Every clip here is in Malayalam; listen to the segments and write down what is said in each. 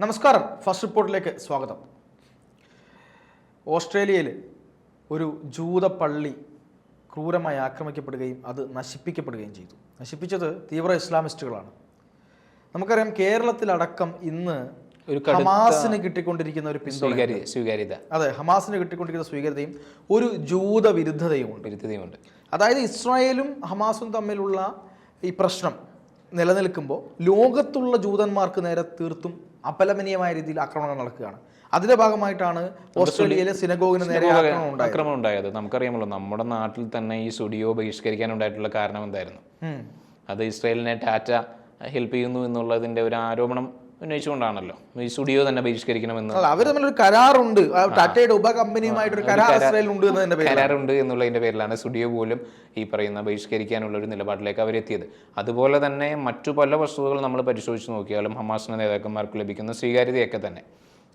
നമസ്കാരം. ഫസ്റ്റ് റിപ്പോർട്ടിലേക്ക് സ്വാഗതം. ഓസ്ട്രേലിയയിൽ ഒരു ജൂത പള്ളി ക്രൂരമായി ആക്രമിക്കപ്പെടുകയും അത് നശിപ്പിക്കപ്പെടുകയും ചെയ്തു. നശിപ്പിച്ചത് തീവ്ര ഇസ്ലാമിസ്റ്റുകളാണ്. നമുക്കറിയാം കേരളത്തിലടക്കം ഇന്ന് ഒരു ഹമാസിന് കിട്ടിക്കൊണ്ടിരിക്കുന്ന ഒരു പിന്തുണ സ്വീകാര്യത. അതെ ഹമാസിന് കിട്ടിക്കൊണ്ടിരിക്കുന്ന സ്വീകാര്യതയും ഒരു ജൂത വിരുദ്ധതയുമുണ്ട്. വിരുദ്ധതയുമുണ്ട്. അതായത് ഇസ്രായേലും ഹമാസും തമ്മിലുള്ള ഈ പ്രശ്നം നിലനിൽക്കുമ്പോൾ ലോകത്തുള്ള ജൂതന്മാർക്ക് നേരെ തീർത്തും അപലപനീയമായ രീതിയിൽ ആക്രമണങ്ങൾ നടക്കുകയാണ്. അതിന്റെ ഭാഗമായിട്ടാണ് ഓസ്ട്രേലിയയിലെ സിനഗോഗിന് നേരെ ആക്രമണം ഉണ്ടായത്. നമുക്കറിയാമല്ലോ നമ്മുടെ നാട്ടിൽ തന്നെ ഈ സ്റ്റുഡിയോ ബഹിഷ്കരിക്കാൻ ഉണ്ടായിട്ടുള്ള കാരണം എന്തായിരുന്നു? അത് ഇസ്രയേലിനെ ടാറ്റ ഹെൽപ്പ് ചെയ്യുന്നു എന്നുള്ളതിന്റെ ഒരു ആരോപണം ഉന്നയിച്ചുകൊണ്ടാണല്ലോ. ഈ സ്റ്റുഡിയോ തന്നെ ബഹിഷ്കരിക്കണമെന്ന്. അവർ തമ്മിലൊരു കരാറുണ്ട്. ടാറ്റയുടെ ഉപകമ്പനിയുമായിട്ടൊരു കരാർ ഉണ്ട് എന്നതിന്റെ കരാറുണ്ട് എന്നുള്ളതിന്റെ പേരിലാണ് സ്റ്റുഡിയോ പോലും ഈ പറയുന്ന ബഹിഷ്കരിക്കാനുള്ള ഒരു നിലപാടിലേക്ക് അവരെത്തിയത്. അതുപോലെ തന്നെ മറ്റു പല വസ്തുതകൾ നമ്മൾ പരിശോധിച്ച് നോക്കിയാലും ഹമാസിന്റെ നേതാക്കന്മാർക്ക് ലഭിക്കുന്ന സ്വീകാര്യതയൊക്കെ തന്നെ.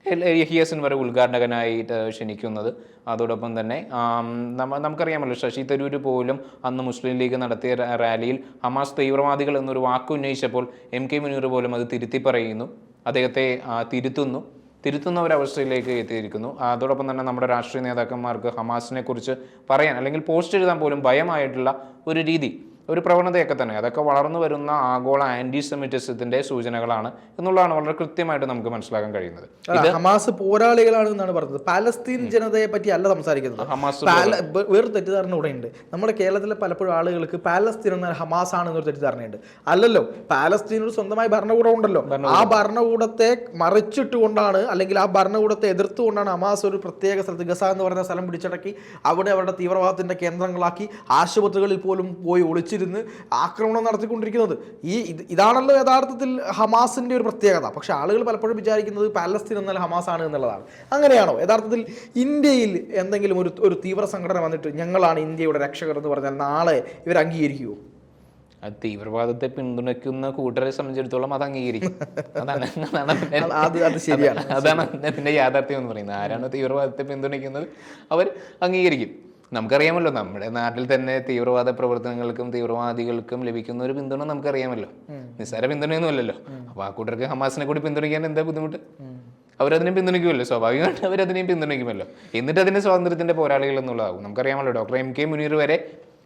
യഹിയാസിൻ വരെ ഉദ്ഘാടകനായിട്ട് ക്ഷണിക്കുന്നത്. അതോടൊപ്പം തന്നെ നമുക്കറിയാമല്ലോ ശശി തരൂർ പോലും അന്ന് മുസ്ലിം ലീഗ് നടത്തിയ റാലിയിൽ ഹമാസ് തീവ്രവാദികൾ എന്നൊരു വാക്ക് ഉന്നയിച്ചപ്പോൾ എം കെ മുനീർ പോലും അത് തിരുത്തി പറയുന്നു. അദ്ദേഹത്തെ തിരുത്തുന്നു തിരുത്തുന്ന. ഒരവസ്ഥയിലേക്ക് എത്തിയിരിക്കുന്നു. അതോടൊപ്പം തന്നെ നമ്മുടെ രാഷ്ട്രീയ നേതാക്കന്മാർക്ക് ഹമാസിനെ കുറിച്ച് പറയാൻ അല്ലെങ്കിൽ പോസ്റ്റ് എഴുതാൻ പോലും ഭയമായിട്ടുള്ള ഒരു രീതി ഒരു പ്രവണതയൊക്കെ തന്നെ. അതൊക്കെ വളർന്നു വരുന്ന ആഗോള ആന്റി സെമിറ്റിസത്തിന്റെ സൂചനകളാണ് എന്നുള്ളതാണ് വളരെ കൃത്യമായിട്ട് നമുക്ക് മനസ്സിലാക്കാൻ കഴിയുന്നത്. ഹമാസ് പോരാളികളാണ് എന്നാണ് പറഞ്ഞത്. പാലസ്തീൻ ജനതയെ പറ്റി അല്ല സംസാരിക്കുന്നത്. ഹമാസ് വേറെ തെറ്റിദ്ധാരണ ഇവിടെ ഉണ്ട്. നമ്മുടെ കേരളത്തിലെ പലപ്പോഴും ആളുകൾക്ക് പാലസ്തീൻ എന്നാൽ ഹമാസ് ആണ് എന്നൊരു തെറ്റിദ്ധാരണയുണ്ട്. അല്ലല്ലോ പാലസ്തീൻ ഒരു സ്വന്തമായി ഭരണകൂടം ഉണ്ടല്ലോ. ആ ഭരണകൂടത്തെ മറിച്ചിട്ടുകൊണ്ടാണ് അല്ലെങ്കിൽ ആ ഭരണകൂടത്തെ എതിർത്തുകൊണ്ടാണ് ഹമാസ് ഒരു പ്രത്യേക സ്ഥലത്ത് ഗസ എന്ന് പറയുന്ന സ്ഥലം പിടിച്ചടക്കി അവിടെ അവരുടെ തീവ്രവാദത്തിന്റെ കേന്ദ്രങ്ങളാക്കി ആശുപത്രികളിൽ പോലും പോയി ഒളിച്ചിരുന്ന് ആക്രമണം നടത്തിക്കൊണ്ടിരിക്കുന്നത്. ഈ ഇത് ഇതാണല്ലോ യഥാർത്ഥത്തിൽ ഹമാസിന്റെ ഒരു പ്രത്യേകത. പക്ഷേ ആളുകൾ പലപ്പോഴും വിചാരിക്കുന്നത് പാലസ്തീൻ എന്നാൽ ഹമാസ് ആണ് എന്നുള്ളതാണ്. അങ്ങനെയാണോ? യഥാർത്ഥത്തിൽ ഇന്ത്യയിൽ എന്തെങ്കിലും ഒരു ഒരു തീവ്ര സംഘടന വന്നിട്ട് ഞങ്ങളാണ് ഇന്ത്യയുടെ രക്ഷകർ എന്ന് പറഞ്ഞാൽ നാളെ ഇവർ അംഗീകരിക്കുമോ തീവ്രവാദത്തെ പിന്തുണയ്ക്കുന്ന കൂട്ടരെ സംബന്ധിച്ചിടത്തോളം അത് അംഗീകരിക്കും. അതാണ് അതാണ് അത് അത് ശരിയാണ്. അതാണ് അതിന്റെ യാഥാർത്ഥ്യം എന്ന് പറയുന്നത്. ആരാണ് തീവ്രവാദത്തെ പിന്തുണയ്ക്കുന്നത് അവർ അംഗീകരിക്കും. നമുക്കറിയാമല്ലോ നമ്മുടെ നാട്ടിൽ തന്നെ തീവ്രവാദ പ്രവർത്തനങ്ങൾക്കും തീവ്രവാദികൾക്കും ലഭിക്കുന്ന ഒരു പിന്തുണ നമുക്കറിയാമല്ലോ. നിസ്സാര പിന്തുണയൊന്നുമല്ലല്ലോ. അപ്പൊ ആ കൂട്ടർക്ക് ഹമാസിനെ കൂടി പിന്തുണയ്ക്കാൻ എന്താ ബുദ്ധിമുട്ട്? അവരതിനെ പിന്തുണയ്ക്കുമല്ലോ. സ്വാഭാവികമായിട്ട് അവരതിനെയും പിന്തുണയ്ക്കുമല്ലോ. എന്നിട്ട് അതിന്റെ സ്വാതന്ത്ര്യത്തിന്റെ പോരാളികൾ എന്നുള്ളതാകും. നമുക്കറിയാമല്ലോ ഡോക്ടർ എം കെ മുനീർ വരെ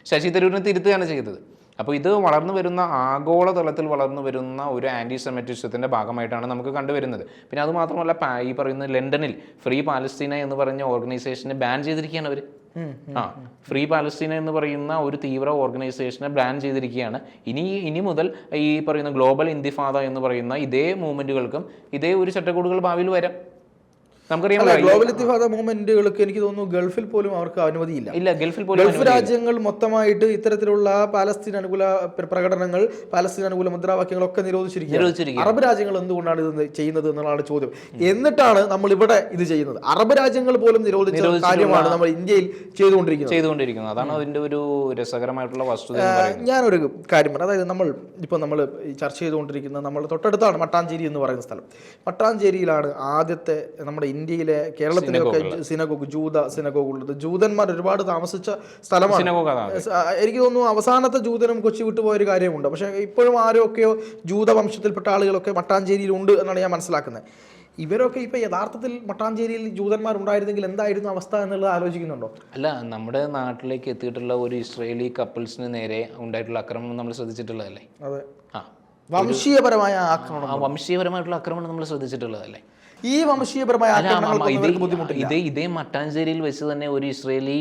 ശശി തരൂരിനെ തിരുത്തുകയാണ് ചെയ്തത്. അപ്പോൾ ഇത് വളർന്നു വരുന്ന ആഗോളതലത്തിൽ വളർന്നു വരുന്ന ഒരു ആന്റി സെമറ്റിസത്തിന്റെ ഭാഗമായിട്ടാണ് നമുക്ക് കണ്ടുവരുന്നത്. പിന്നെ അതുമാത്രമല്ല ഈ പറയുന്ന ലണ്ടനിൽ ഫ്രീ പാലസ്തീന എന്ന് പറഞ്ഞ ഓർഗനൈസേഷനെ ബാൻ ചെയ്തിരിക്കുകയാണ് അവർ ആ ഫ്രീ പാലസ്തീന എന്ന് പറയുന്ന ഒരു തീവ്ര ഓർഗനൈസേഷനെ ബാൻ ചെയ്തിരിക്കുകയാണ്. ഇനി ഇനി മുതൽ ഈ പറയുന്ന ഗ്ലോബൽ ഇന്തിഫാദ എന്ന് പറയുന്ന ഇതേ മൂവ്മെന്റുകൾക്കും ഇതേ ഒരു ചട്ടക്കൂടുകൾ ഭാവിയിൽ വരാം. നമുക്കറിയാമല്ലോ ഈ- ഗ്ലോബൽ ഇത്തിഫാദ മൂവ്മെന്റുകൾക്ക് എനിക്ക് തോന്നുന്നു ഗൾഫിൽ പോലും അവർക്ക് അനുമതിയില്ല. ഇല്ല ഗൾഫിൽ പോലും ഗൾഫ് രാജ്യങ്ങൾ മൊത്തമായിട്ട് ഇത്തരത്തിലുള്ള പാലസ്തീൻ അനുകൂല പ്ര- പ്രകടനങ്ങൾ പാലസ്തീൻ അനുകൂല മുദ്രാവാക്യങ്ങളൊക്കെ നിരോധിച്ചിരിക്കുകയാണ്. അറബ് രാജ്യങ്ങൾ എന്തുകൊണ്ടാണ് ഇത് ചെയ്യുന്നത് എന്നുള്ളതാണ് ചോദ്യം. എന്നിട്ടാണ് നമ്മൾ ഇവിടെ ഇത് ചെയ്യുന്നത്. അറബ് രാജ്യങ്ങൾ പോലും നിരോധിച്ച കാര്യമാണ് നമ്മൾ ഇന്ത്യയിൽ ചെയ്തുകൊണ്ടിരിക്കുന്നത്. ചെയ്തുകൊണ്ടിരിക്കുന്നത്. അതാണ് അതിന്റെ ഒരു രസകരമായിട്ടുള്ള വസ്തുത ഞാനൊരു കാര്യം പറഞ്ഞു അതായത് നമ്മൾ ഇപ്പോൾ നമ്മൾ ചർച്ച ചെയ്തുകൊണ്ടിരിക്കുന്ന നമ്മൾ തൊട്ടടുത്താണ് മട്ടാഞ്ചേരി എന്ന് പറയുന്ന സ്ഥലം. മട്ടാഞ്ചേരിയിലാണ് ആദ്യത്തെ നമ്മുടെ ഇന്ത്യയിലെ കേരളത്തിലൊക്കെ സിനഗോഗ് ജൂത സിനഗോഗ് ഉള്ളത് ജൂതന്മാർ ഒരുപാട് താമസിച്ച സ്ഥലമാണ്. എനിക്ക് തോന്നുന്നു അവസാനത്തെ ജൂതനും കൊച്ചി വിട്ടുപോയ ഒരു കാര്യമുണ്ട്. പക്ഷേ ഇപ്പോഴും ആരൊക്കെയോ ജൂതവംശത്തിൽപ്പെട്ട ആളുകളൊക്കെ മട്ടാഞ്ചേരിയിൽ ഉണ്ട് എന്നാണ് ഞാൻ മനസ്സിലാക്കുന്നത്. ഇവരൊക്കെ ഇപ്പൊ യഥാർത്ഥത്തിൽ മട്ടാഞ്ചേരിയിൽ ജൂതന്മാർ ഉണ്ടായിരുന്നെങ്കിൽ എന്തായിരുന്നു അവസ്ഥ എന്നുള്ളത് ആലോചിക്കുന്നുണ്ടോ? അല്ല നമ്മുടെ നാട്ടിലേക്ക് എത്തിയിട്ടുള്ള ഒരു ഇസ്രയേലി കപ്പിൾസിന് നേരെ ഉണ്ടായിട്ടുള്ള ആക്രമണം നമ്മൾ ശ്രദ്ധിച്ചിട്ടുള്ളതല്ലേ? അതെ. ആ. വംശീയപരമായ ആക്രമണം. ആ വംശീയപരമായിട്ടുള്ള ആക്രമണം നമ്മൾ ശ്രദ്ധിച്ചിട്ടുള്ളതല്ലേ? ഈ വംശീയപരമായ ആക്രമണങ്ങൾക്ക് ഇതേ ബുദ്ധിമുട്ടില്ല. ഇതേ ഇതേ മട്ടാഞ്ചേരിയിൽ വെച്ച് തന്നെ ഒരു ഇസ്രയേലി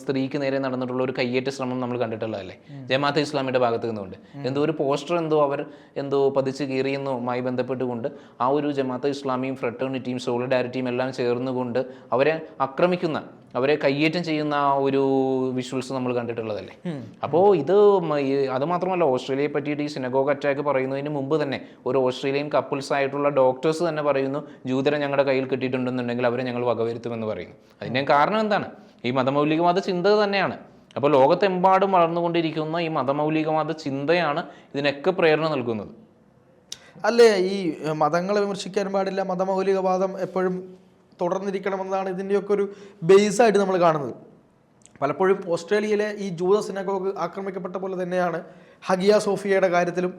സ്ത്രീക്ക് നേരെ നടന്നിട്ടുള്ള ഒരു കയ്യേറ്റ ശ്രമം നമ്മൾ കണ്ടിട്ടുള്ളതല്ലേ? ജമാഅത്ത് ഇസ്ലാമിയുടെ ഭാഗത്ത് നിന്നുകൊണ്ട്. എന്തോ ഒരു പോസ്റ്റർ എന്തോ അവർ എന്തോ പതിച്ച് കീറിയെന്നുമായി ബന്ധപ്പെട്ടുകൊണ്ട് ആ ഒരു ജമാഅത്ത് ഇസ്ലാമിയും ഫ്രട്ടേണിറ്റിയും സോളിഡാരിറ്റിയും എല്ലാം ചേർന്നുകൊണ്ട് അവരെ ആക്രമിക്കുന്ന അവരെ കയ്യേറ്റം ചെയ്യുന്ന ഒരു വിഷ്വൽസ് നമ്മൾ കണ്ടിട്ടുള്ളതല്ലേ? അപ്പോൾ ഇത് മ- അത് മാത്രമല്ല ഓസ്ട്രേലിയയെ പറ്റിയിട്ട് ഈ സിനഗോഗ് അറ്റാക്ക് പറയുന്നതിന് മുമ്പ് തന്നെ ഒരു ഓസ്ട്രേലിയൻ കപ്പിൾസ് ആയിട്ടുള്ള ഡോക്ടേഴ്സ് തന്നെ പറയുന്നു ജൂതരെ ഞങ്ങളുടെ കയ്യിൽ കിട്ടിയിട്ടുണ്ടെന്നുണ്ടെങ്കിൽ അവരെ ഞങ്ങൾ വകവരുത്തുമെന്ന് പറയുന്നു. അതിന്റെ കാരണം എന്താണ്? ഈ മതമൗലികവാദ ചിന്ത തന്നെയാണ്. അപ്പോൾ ലോകത്തെമ്പാടും വളർന്നുകൊണ്ടിരിക്കുന്ന ഈ മതമൗലികവാദ ചിന്തയാണ് ഇതിനൊക്കെ പ്രേരണ നൽകുന്നത്. അല്ലേ? ഈ മതങ്ങളെ വിമർശിക്കാൻ പാടില്ല മതമൗലികവാദം എപ്പോഴും തുടർന്നിരിക്കണമെന്നാണ് ഇതിന്റെയൊക്കെ ഒരു ബേസായിട്ട് നമ്മൾ കാണുന്നത്. പലപ്പോഴും ഓസ്ട്രേലിയയിലെ ഈ ജൂത സിനഗോഗ് ആക്രമിക്കപ്പെട്ട പോലെ തന്നെയാണ് ഹഗിയ സോഫിയയുടെ കാര്യത്തിലും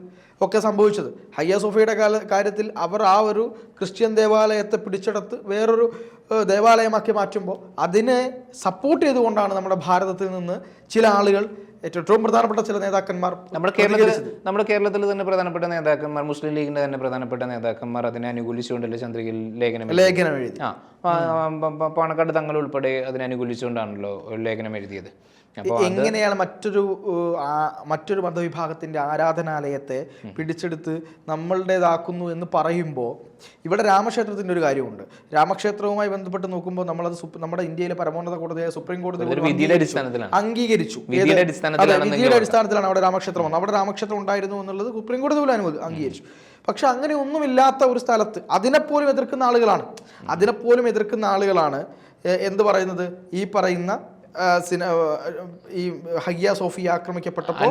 ഒക്കെ സംഭവിച്ചത്. ഹഗിയ സോഫിയയുടെ കാല കാര്യത്തിൽ അവർ ആ ഒരു ക്രിസ്ത്യൻ ദേവാലയത്തെ പിടിച്ചെടുത്ത് വേറൊരു ദേവാലയമാക്കി മാറ്റുമ്പോൾ അതിനെ സപ്പോർട്ട് ചെയ്തുകൊണ്ടാണ് നമ്മുടെ ഭാരതത്തിൽ നിന്ന് ചില ആളുകൾ ഏറ്റവും പ്രധാനപ്പെട്ട ചില നേതാക്കന്മാർ നമ്മുടെ കേരളത്തിൽ നമ്മുടെ കേരളത്തിൽ തന്നെ പ്രധാനപ്പെട്ട നേതാക്കന്മാർ മുസ്ലിം ലീഗിന്റെ തന്നെ പ്രധാനപ്പെട്ട നേതാക്കന്മാർ അതിനെ അനുകൂലിച്ചുകൊണ്ടല്ലേ ചന്ദ്രികയിൽ ലേഖനം ലേഖനം എഴുതി. ആ പണക്കാട് തങ്ങൾ ഉൾപ്പെടെ അതിനെ അനുകൂലിച്ചുകൊണ്ടാണല്ലോ ഒരു ലേഖനം എഴുതിയത്. എങ്ങനെയാണ് മറ്റൊരു മറ്റൊരു മതവിഭാഗത്തിന്റെ ആരാധനാലയത്തെ പിടിച്ചെടുത്ത് നമ്മളുടേതാക്കുന്നു എന്ന് പറയുമ്പോൾ ഇവിടെ രാമക്ഷേത്രത്തിന്റെ ഒരു കാര്യമുണ്ട്. രാമക്ഷേത്രവുമായി ബന്ധപ്പെട്ട് നോക്കുമ്പോൾ നമ്മളത് നമ്മുടെ ഇന്ത്യയിലെ പരമോന്നത കോടതിയായ സുപ്രീം കോടതി അംഗീകരിച്ചു. വിധിയുടെ അടിസ്ഥാനത്തിലാണ്. അവിടെ രാമക്ഷേത്രം വന്നത്. അവിടെ രാമക്ഷേത്രം ഉണ്ടായിരുന്നു എന്നുള്ളത് സുപ്രീം കോടതി പോലും അനുമതി അംഗീകരിച്ചു. പക്ഷെ അങ്ങനെ ഒന്നുമില്ലാത്ത ഒരു സ്ഥലത്ത് അതിനെപ്പോലും എതിർക്കുന്ന ആളുകളാണ്. അതിനെപ്പോലും എതിർക്കുന്ന ആളുകളാണ് എന്ത് പറയുന്നത്? ഈ പറയുന്ന ഈ ഹയ്യ സോഫിയ ആക്രമിക്കപ്പെട്ടപ്പോൾ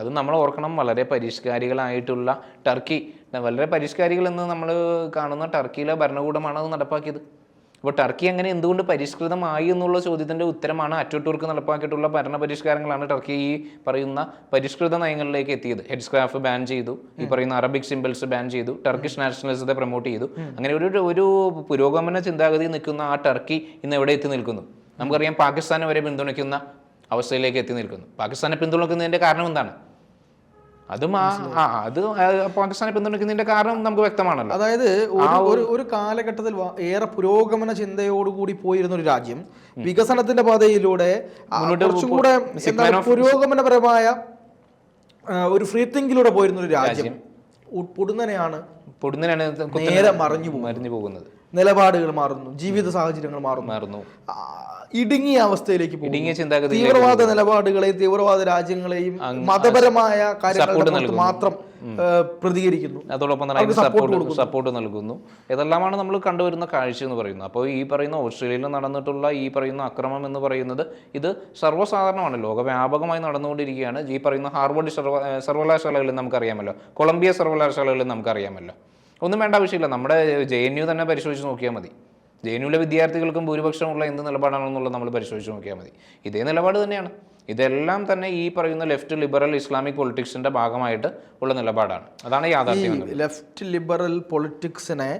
അത് നമ്മൾ ഓർക്കണം വളരെ പരിഷ്കാരികളായിട്ടുള്ള ടർക്കി. വളരെ പരിഷ്കാരികൾ എന്ന് നമ്മൾ കാണുന്ന ടർക്കിയിലെ ഭരണകൂടമാണ് അത് നടപ്പാക്കിയത്. അപ്പോൾ ടർക്കി അങ്ങനെ എന്തുകൊണ്ട് പരിഷ്കൃതമായി എന്നുള്ള ചോദ്യത്തിന്റെ ഉത്തരമാണ് അറ്റോട്ടൂർക്ക് നടപ്പാക്കിയിട്ടുള്ള ഭരണ പരിഷ്കാരങ്ങളാണ് ടർക്കി ഈ പറയുന്ന പരിഷ്കൃത നയങ്ങളിലേക്ക് എത്തിയത്. ഹെഡ് സ്ക്രാഫ് ബാൻ ചെയ്തു ഈ പറയുന്ന അറബിക് സിമ്പിൾസ് ബാൻ ചെയ്തു ടർക്കിഷ് നാഷണലിസത്തെ പ്രൊമോട്ട് ചെയ്തു. അങ്ങനെ ഒരു ഒരു പുരോഗമന ചിന്താഗതി നിൽക്കുന്ന ആ ടർക്കി ഇന്ന് എവിടെ എത്തി നിൽക്കുന്നു? നമുക്കറിയാം പാകിസ്ഥാനെ വരെ പിന്തുണയ്ക്കുന്ന അവസ്ഥയിലേക്ക് എത്തി നിൽക്കുന്നു. പാകിസ്ഥാനെ പിന്തുണയ്ക്കുന്നതിന്റെ കാരണം എന്താണ്? അതും ആ അത് പാകിസ്ഥാനെ പിന്തുണയ്ക്കുന്നതിന്റെ കാരണം നമുക്ക് വ്യക്തമാണല്ലോ. അതായത് ഒരു ഒരു കാലഘട്ടത്തിൽ ഏറെ പുരോഗമന ചിന്തയോടുകൂടി പോയിരുന്ന ഒരു രാജ്യം വികസനത്തിന്റെ പാതയിലൂടെ കുറച്ചുകൂടെ പുരോഗമനപരമായ ഒരു ഫ്രീ തിങ്കിലൂടെ പോയിരുന്ന ഒരു രാജ്യം പൊടുന്നനെയാണ് പൊടുന്നനെയാണ് നേരെ മറിഞ്ഞു മറിഞ്ഞു പോകുന്നത്. നിലപാടുകൾ മാറുന്നു ജീവിത സാഹചര്യങ്ങൾ മാറുന്നു. ഇടുങ്ങിയ അവസ്ഥയിലേക്ക് പോകുന്നു. ഇടുങ്ങിയ ചിന്താഗതി തീവ്രവാദ നിലപാടുകളെയും തീവ്രവാദ രാജ്യങ്ങളെയും മതപരമായ കാര്യങ്ങൾ മാത്രം പ്രതികരിക്കുന്നു. അതോടൊപ്പം തന്നെ അതിന് സപ്പോർട്ട് സപ്പോർട്ട് നൽകുന്നു. ഇതെല്ലാമാണ് നമ്മൾ കണ്ടുവരുന്ന കാഴ്ച എന്ന് പറയുന്നത്. അപ്പോൾ ഈ പറയുന്ന ഓസ്ട്രേലിയയിൽ നടന്നിട്ടുള്ള ഈ പറയുന്ന അക്രമം എന്ന് പറയുന്നത് ഇത് സർവസാധാരണമാണ്. ലോകവ്യാപകമായി നടന്നുകൊണ്ടിരിക്കുകയാണ്. ഈ പറയുന്ന ഹാർവർഡ് സർവ സർവകലാശാലകളിൽ നമുക്കറിയാമല്ലോ. കൊളംബിയ സർവകലാശാലകളിൽ നമുക്കറിയാമല്ലോ. ഒന്നും വേണ്ട ആവശ്യമില്ല. നമ്മുടെ ജെ എൻ യു തന്നെ പരിശോധിച്ച് നോക്കിയാൽ മതി. ജെ എൻ യുവിലെ വിദ്യാർത്ഥികൾക്കും ഭൂരിപക്ഷമുള്ള എന്ത് നിലപാടാണെന്നുള്ളത് നമ്മൾ പരിശോധിച്ച് നോക്കിയാൽ മതി. ഇതേ നിലപാട് തന്നെയാണ്. ഇതെല്ലാം തന്നെ ഈ പറയുന്ന ലെഫ്റ്റ് ലിബറൽ ഇസ്ലാമിക് പൊളിറ്റിക്സിന്റെ ഭാഗമായിട്ട് ഉള്ള നിലപാടാണ്. അതാണ് യാഥാർത്ഥ്യം. ലെഫ്റ്റ് ലിബറൽ പൊളിറ്റിക്സിനെ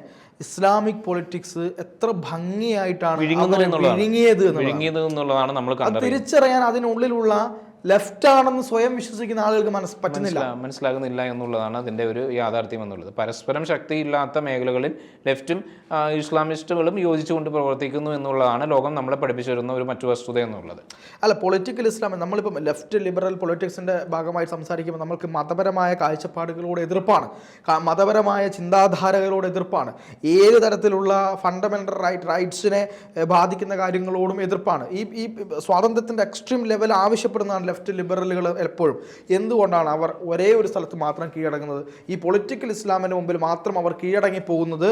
ഇസ്ലാമിക് പൊളിറ്റിക്സ് എത്ര ഭംഗിയായിട്ടാണ് വിഴുങ്ങിയത് എന്നുള്ളതാണ്. നമ്മൾ തിരിച്ചറിയാൻ അതിനുള്ളിലുള്ള ലെഫ്റ്റ് ആണെന്ന് സ്വയം വിശ്വസിക്കുന്ന ആളുകൾക്ക് മനസ്സ് പറ്റുന്നില്ല. മനസ്സിലാകുന്നില്ല എന്നുള്ളതാണ് അതിന്റെ ഒരു യാഥാർത്ഥ്യം എന്നുള്ളത്. പരസ്പരം ശക്തിയില്ലാത്ത മേഖലകളിൽ ലെഫ്റ്റും ഇസ്ലാമിസ്റ്റുകളും യോജിച്ചുകൊണ്ട് പ്രവർത്തിക്കുന്നു എന്നുള്ളതാണ് ലോകം നമ്മളെ പഠിപ്പിച്ചു വരുന്ന ഒരു മറ്റു വസ്തുത എന്നുള്ളത്. അല്ല പൊളിറ്റിക്കൽ ഇസ്ലാം നമ്മളിപ്പം ലെഫ്റ്റ് ലിബറൽ പൊളിറ്റിക്സിന്റെ ഭാഗമായി സംസാരിക്കുമ്പോൾ നമുക്ക് മതപരമായ കാഴ്ചപ്പാടുകളോട് എതിർപ്പാണ്. മതപരമായ ചിന്താധാരകളോട് എതിർപ്പാണ്. ഏത് തരത്തിലുള്ള ഫണ്ടമെന്റൽ റൈറ്റ് റൈറ്റ്സിനെ ബാധിക്കുന്ന കാര്യങ്ങളോടും എതിർപ്പാണ്. ഈ ഈ സ്വാതന്ത്ര്യത്തിന്റെ എക്സ്ട്രീം ലെവൽ ആവശ്യപ്പെടുന്നതാണ് ലെഫ്റ്റ് ലിബറലുകൾ എപ്പോഴും എന്തുകൊണ്ടാണ് അവർ ഒരേ ഒരു സ്ഥലത്ത് മാത്രം കീഴടങ്ങുന്നത്? ഈ പൊളിറ്റിക്കൽ ഇസ്ലാമിന്റെ മുമ്പിൽ മാത്രം അവർ കീഴടങ്ങി പോകുന്നത്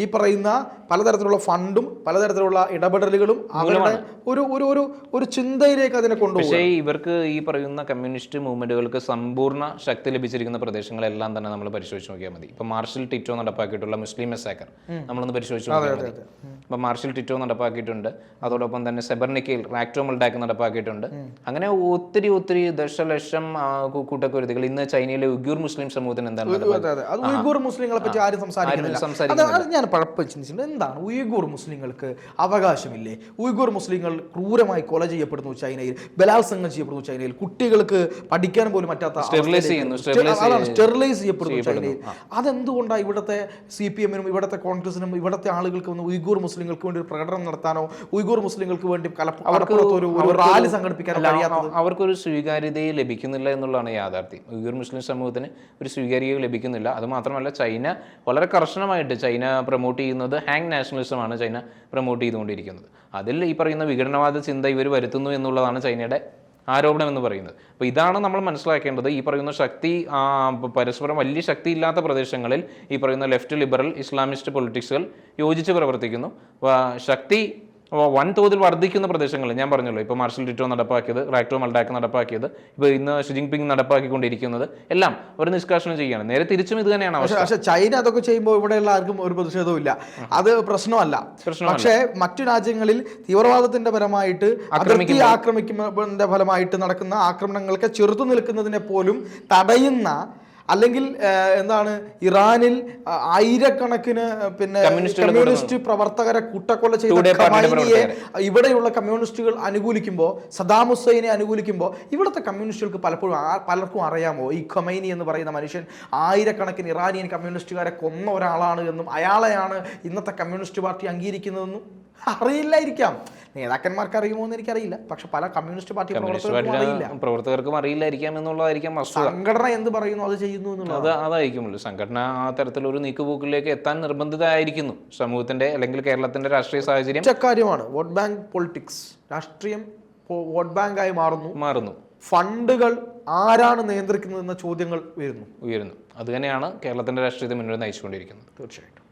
ഈ പറയുന്ന പലതരത്തിലുള്ള ഫണ്ടും പലതരത്തിലുള്ള ഇടപെടലുകളും അവരുടെ ഒരു ഒരു ഒരു ഒരു ചിന്തയിലേക്ക് അതിനെ കൊണ്ടുപോകും ഇവർക്ക് ഈ പറയുന്ന കമ്മ്യൂണിസ്റ്റ് മൂവ്മെന്റുകൾക്ക് സമ്പൂർണ ശക്തി ലഭിച്ചിരിക്കുന്ന പ്രദേശങ്ങളെല്ലാം തന്നെ നമ്മൾ പരിശോധിച്ച് നോക്കിയാൽ മതി. ഇപ്പൊ മാർഷൽ ടിറ്റോ നടപ്പാക്കിയിട്ടുള്ള മുസ്ലിം മെസാക്കർ നമ്മളൊന്ന് പരിശോധിച്ച് നോക്കിയാൽ മതി. ഇപ്പൊ മാർഷൽ ടിറ്റോ നടപ്പാക്കിയിട്ടുണ്ട്. അതോടൊപ്പം തന്നെ സെബർണിക്കയിൽ റാക്ടോമൽ ഡാക്ക് നടപ്പാക്കിയിട്ടുണ്ട്. അങ്ങനെ ഒത്തിരി ഒത്തിരി ദശലക്ഷം കൂട്ടക്കുരുതികൾ. ഇന്ന് ചൈനയിലെ ഉഗ്യൂർ മുസ്ലിം സമൂഹത്തിന് എന്താണ് ഉയ്ഗൂർ മുസ്ലിങ്ങളെ പറ്റി ആരും സംസാരിക്കുന്നില്ല. ആരും ഞാൻ പഴപ്പം ചിന്തിച്ചിട്ടുണ്ട് എന്താണ്? ഉയ്ഗൂർ മുസ്ലിങ്ങൾക്ക് അവകാശമില്ലേ? ഉയ്ഗൂർ മുസ്ലിങ്ങൾ ക്രൂരമായി കൊല ചെയ്യപ്പെടുന്നു ചൈനയിൽ ബലാത്സംഗം ചെയ്യപ്പെടുന്നു ചൈനയിൽ. കുട്ടികൾക്ക് പഠിക്കാൻ പോലും പറ്റാത്ത സ്റ്റെറിലൈസ് ചെയ്യപ്പെടുന്നു ചൈനയിൽ. അതെന്തുകൊണ്ടാണ് ഇവിടുത്തെ സി പി എമ്മിനും ഇവിടുത്തെ കോൺഗ്രസിനും ഇവിടുത്തെ ആളുകൾക്ക് വന്ന് ഉയ്ഗൂർ മുസ്ലിങ്ങൾക്ക് വേണ്ടി ഒരു പ്രകടനം നടത്താനോ ഉയ്ഗൂർ മുസ്ലിങ്ങൾക്ക് വേണ്ടി ഒരു റാലി സംഘടിപ്പിക്കാനോ അവർക്കൊരു സ്വീകാര്യതയെ ലഭിക്കുന്നില്ല എന്നുള്ളതാണ് യാഥാർത്ഥ്യം. ഉയ്ഗൂർ മുസ്ലിം സമൂഹത്തിന് ഒരു സ്വീകാര്യത ലഭിക്കുന്നില്ല. അത് മാത്രമല്ല ചൈന വളരെ കർശനമായിട്ട് ചൈന പ്രൊമോട്ട് ചെയ്യുന്നത് ഹാങ് നാഷണലിസമാണ് ചൈന പ്രൊമോട്ട് ചെയ്തുകൊണ്ടിരിക്കുന്നത്. അതിൽ ഈ പറയുന്ന വിഘടനവാദ ചിന്ത ഇവർ വരുത്തുന്നു എന്നുള്ളതാണ് ചൈനയുടെ ആരോപണം എന്ന് പറയുന്നത്. അപ്പോൾ ഇതാണ് നമ്മൾ മനസ്സിലാക്കേണ്ടത്. ഈ പറയുന്ന ശക്തി പരസ്പരം വലിയ ശക്തി ഇല്ലാത്ത പ്രദേശങ്ങളിൽ ഈ പറയുന്ന ലെഫ്റ്റ് ലിബറൽ ഇസ്ലാമിസ്റ്റ് പൊളിറ്റിക്സുകൾ യോജിച്ച് പ്രവർത്തിക്കുന്നു. ശക്തി വൻതോതിൽ വർദ്ധിക്കുന്ന പ്രദേശങ്ങൾ ഞാൻ പറഞ്ഞല്ലോ ഇപ്പോൾ മാർഷൽ ഡിറ്റോ നടപ്പാക്കിയത് റാക്ടോ മൾഡാക്ക് നടപ്പാക്കിയത് ഇപ്പോൾ ഇന്ന് ഷി ജിൻപിങ് നടപ്പാക്കിക്കൊണ്ടിരിക്കുന്നത് എല്ലാം ഒരു നിഷ്കാഷണം ചെയ്യുകയാണ്. നേരെ തിരിച്ചും ഇത് തന്നെയാണ് പക്ഷേ ചൈന അതൊക്കെ ചെയ്യുമ്പോൾ ഇവിടെയുള്ള ആർക്കും ഒരു പ്രതിഷേധവും ഇല്ല. അത് പ്രശ്നമല്ല. പ്രശ്നമല്ല. പക്ഷേ മറ്റു രാജ്യങ്ങളിൽ തീവ്രവാദത്തിന്റെ പരമായിട്ട് അതിർത്തി ആക്രമിക്കുന്നതിന്റെ ഫലമായിട്ട് നടക്കുന്ന ആക്രമണങ്ങൾക്ക് ചെറുത്തു നിൽക്കുന്നതിനെ പോലും തടയുന്ന അല്ലെങ്കിൽ എന്താണ് ഇറാനിൽ ആയിരക്കണക്കിന് പിന്നെ കമ്മ്യൂണിസ്റ്റ് പ്രവർത്തകരെ കൂട്ടക്കൊല ചെയ്ത ഖമൈനിയെ ഇവിടെയുള്ള കമ്മ്യൂണിസ്റ്റുകൾ അനുകൂലിക്കുമ്പോൾ സദാം ഹുസൈനെ അനുകൂലിക്കുമ്പോൾ ഇവിടുത്തെ കമ്മ്യൂണിസ്റ്റുകൾക്ക് പലപ്പോഴും പലർക്കും അറിയാമോ? ഈ ഖമൈനി എന്ന് പറയുന്ന മനുഷ്യൻ ആയിരക്കണക്കിന് ഇറാനിയൻ കമ്മ്യൂണിസ്റ്റുകാരെ കൊന്ന ഒരാളാണ് എന്നും അയാളെയാണ് ഇന്നത്തെ കമ്മ്യൂണിസ്റ്റ് പാർട്ടി അംഗീകരിക്കുന്നതെന്നും? അറിയില്ലായിരിക്കാം. നേതാക്കന്മാർക്ക് അറിയുമോ എന്ന് എനിക്കറിയില്ല. പക്ഷെ പല കമ്മ്യൂണിസ്റ്റ് പാർട്ടി പ്രവർത്തകർക്കും അറിയില്ല. പ്രവർത്തകർക്കും അറിയില്ലായിരിക്കാം എന്നുള്ളതായിരിക്കാം സംഘടന എന്ത് പറയുന്നു അത് ചെയ്യുന്നു എന്നുള്ളത് അത് അതായിരിക്കുമല്ലോ. സംഘടന ആ തരത്തിലൊരു നീക്കുപോക്കിലേക്ക് എത്താൻ നിർബന്ധിതമായിരിക്കുന്നു സമൂഹത്തിന്റെ അല്ലെങ്കിൽ കേരളത്തിന്റെ രാഷ്ട്രീയ സാഹചര്യം കാര്യമാണ്. Vote bank politics. രാഷ്ട്രീയം വോട്ട് ബാങ്കായി മാറുന്നു. മാറുന്നു. ഫണ്ടുകൾ ആരാണ് നിയന്ത്രിക്കുന്നത് എന്ന ചോദ്യങ്ങൾ ഉയരുന്നു. ഉയരുന്നു. അത് തന്നെയാണ് കേരളത്തിന്റെ രാഷ്ട്രീയത്തെ മുന്നോട്ട് നയിച്ചുകൊണ്ടിരിക്കുന്നത്. തീർച്ചയായിട്ടും.